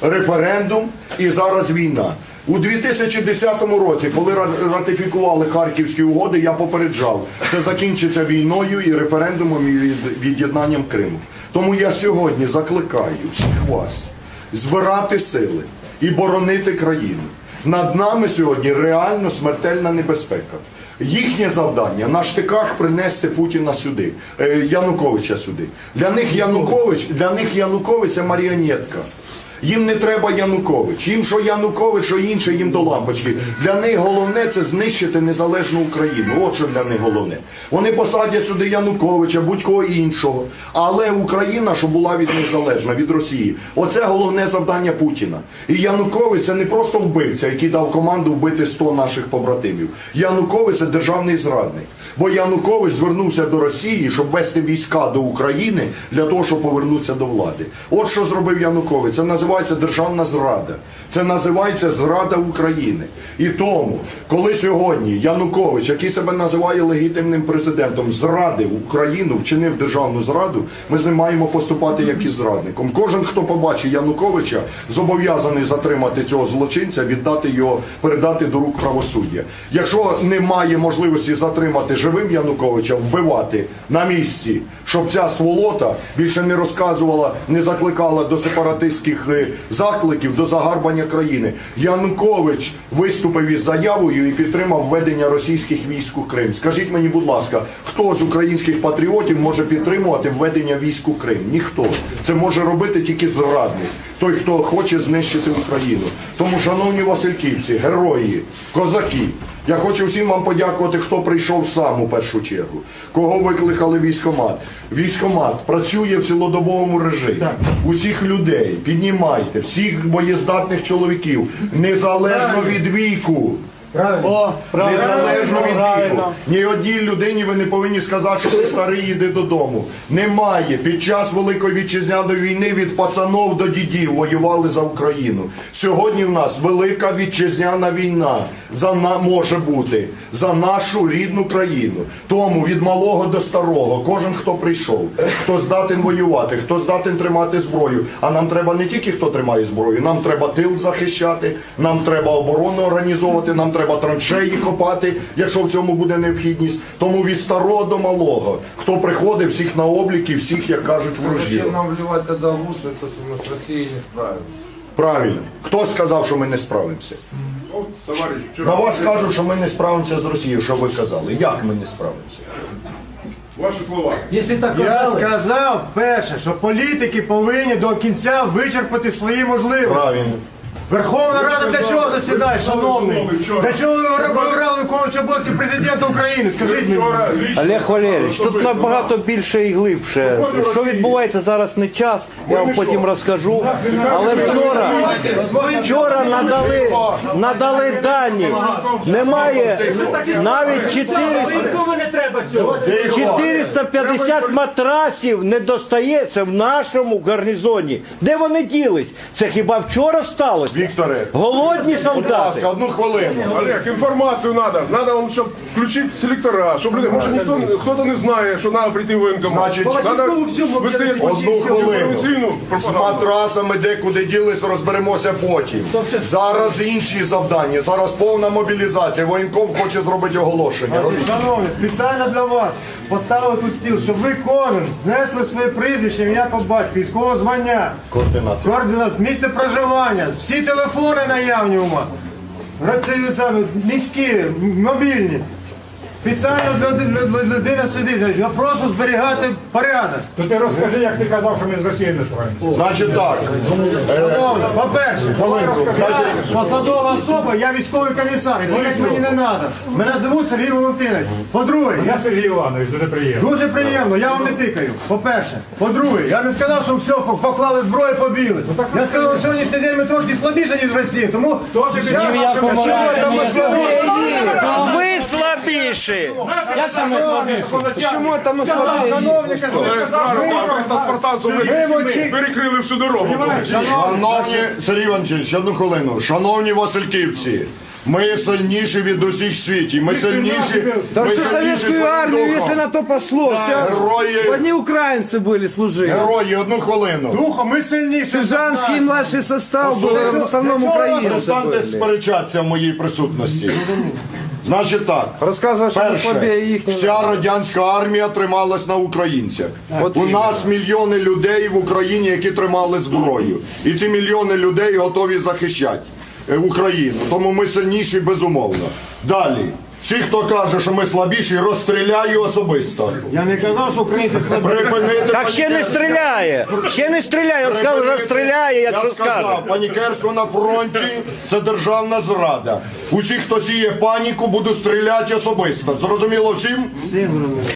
референдум і зараз війна. У 2010 році, коли ратифікували Харківські угоди, я попереджав, це закінчиться війною і референдумом і від- від'єднанням Криму. Тому я сьогодні закликаю всіх вас збирати сили і боронити країну. Над нами сьогодні реально смертельна небезпека. Їхнє завдання на штиках принести Путіна сюди, е, Януковича сюди. Для них Янукович, для них Янукович це маріонетка. Їм не треба Янукович. Їм що Янукович, що інше, їм до лампочки. Для них головне це знищити незалежну Україну. От що для них головне. Вони посадять сюди Януковича, будь-кого іншого. Але Україна, що була від незалежна, від Росії. Оце головне завдання Путіна. І Янукович це не просто вбивця, який дав команду вбити 100 наших побратимів. Янукович це державний зрадник. Бо Янукович звернувся до Росії, щоб вести війська до України для того, щоб повернутися до влади. От що зробив Янукович. Це називається державна зрада. Це називається зрада України. І тому, коли сьогодні Янукович, який себе називає легітимним президентом, зрадив Україну, вчинив державну зраду, ми з ним маємо поступати як із зрадником. Кожен, хто побачить Януковича, зобов'язаний затримати цього злочинця, віддати його, передати до рук правосуддя. Якщо немає можливості затримати живим Януковича, вбивати на місці, щоб ця сволота більше не розказувала, не закликала до сепаратистських е, закликів, до загарбання країни. Янукович виступив із заявою і підтримав введення російських військ у Крим. Скажіть мені, будь ласка, хто з українських патріотів може підтримувати введення військ у Крим? Ніхто. Це може робити тільки зрадник. Той, хто хоче знищити Україну. Тому, шановні Васильківці, герої, козаки, я хочу всім вам подякувати, хто прийшов сам у першу чергу. Кого викликали військомат. Військомат працює в цілодобовому режимі. Усіх людей піднімайте, всіх боєздатних чоловіків, незалежно від віку. О, правильно, Незалежно від віку. правильно. Ні одній людині ви не повинні сказати, що ти старий іди додому. Немає. Під час Великої вітчизняної війни від пацанов до дідів воювали за Україну. Сьогодні в нас велика вітчизняна війна за на може бути за нашу рідну країну. Тому від малого до старого, кожен хто прийшов, хто здатен воювати, хто здатен тримати зброю. А нам треба не тільки хто тримає зброю, нам треба тил захищати, нам треба оборону організовувати, нам треба траншеї копати, якщо в цьому буде необхідність. Тому від старого до малого, хто приходить, всіх на облік і всіх, як кажуть, ворожів. Зачем нам вливать тогда в то, что мы с Россией не справимся? Правильно. Хто сказав, що ми не справимося? На вас кажуть, що ми не справимося з Росією. Що ви казали? Як ми не справимося? ваши слова. Якщо так Я казали, сказав перше, що політики повинні до кінця вичерпати свої можливості. Правильно. Верховна Рада для чого засідає, шановний? Для чого ви вибрали виконуючого обов'язки президента України? Скажіть мені. Олег Валерійович, тут набагато більше і глибше. Що відбувається зараз не час, я вам потім розкажу. Але вчора, вчора надали, надали дані. Немає навіть 400, нікому не треба цього. 450 матрасів не достається в нашому гарнізоні. Де вони ділись? Це хіба вчора сталося? Вікторе, Голодні будь солдати. ласка, одну хвилину. Олег, информацию надо. Надо, вам, чтобы включить селектора, чтобы люди, может, никто, кто-то не знает, что надо прийти в военкомат. Значить, надо Василькову всьому быстрее Одну хвилину. інформаційну З пропаганду. матрасами де куди ділись, розберемося потім. Зараз інші завдання. Зараз повна мобілізація. Воєнком хоче зробити оголошення. Шановні, спеціально для вас поставили тут стіл, щоб ви кожен внесли своє прізвище, ім'я по батьку, військового звання, Координат. координат, місце проживання, всі телефони наявні у вас. Це, це, міські, мобільні. Спеціально для, для, для людини сидить. Я прошу зберігати порядок. То ти розкажи, як ти казав, що ми з Росією не справимося. Значить так. Шановні, По-перше, посадова особа, я військовий комісар, і так мені не треба. Мене звуть Сергій Валентинович. По-друге, Я Сергій Іванович, дуже приємно. Дуже приємно, я вам не тикаю. По-перше. По-друге, я не сказав, що все, поклали зброю, побіли. Я сказав, що сьогоднішній день ми трошки слабіше, ніж Росія. Тому що Ви слабіші! Як саме слабіше? чому там шановні Олег скаже, що 300 спартанців ми перекрили всю дорогу. Шановні Сергій Іванович, одну хвилину. Шановні Васильківці, Ми сильніші від усіх світів. Ми сильніші. Да ми всю сильніші советскую своїм армию, духом. если на то пошло, вся... Герої, одни украинцы были служили. герої, одну хвилину. Духом ми сильніші. Сержантский и младший состав был Послухайте, в основном для чого ви украинцы Перестаньте были. сперечатися в моїй присутності. Значить так. Розказує, что Перше, вся радянська армія трималась на українцях. От У нас мільйони людей в Україні, які тримали зброю. І ці мільйони людей готові захищати е, Україну. Тому ми сильніші безумовно. Далі. Всі, хто каже, що ми слабіші, розстріляю особисто. Я не казав, що українці слабіші. Припинити Так ще не стріляє. Ще не стріляє. Він сказав, розстріляє, якщо Я сказав, скаже. панікерство на фронті це державна зрада. Усі, хто сіє паніку, буду стріляти особисто. Зрозуміло всім?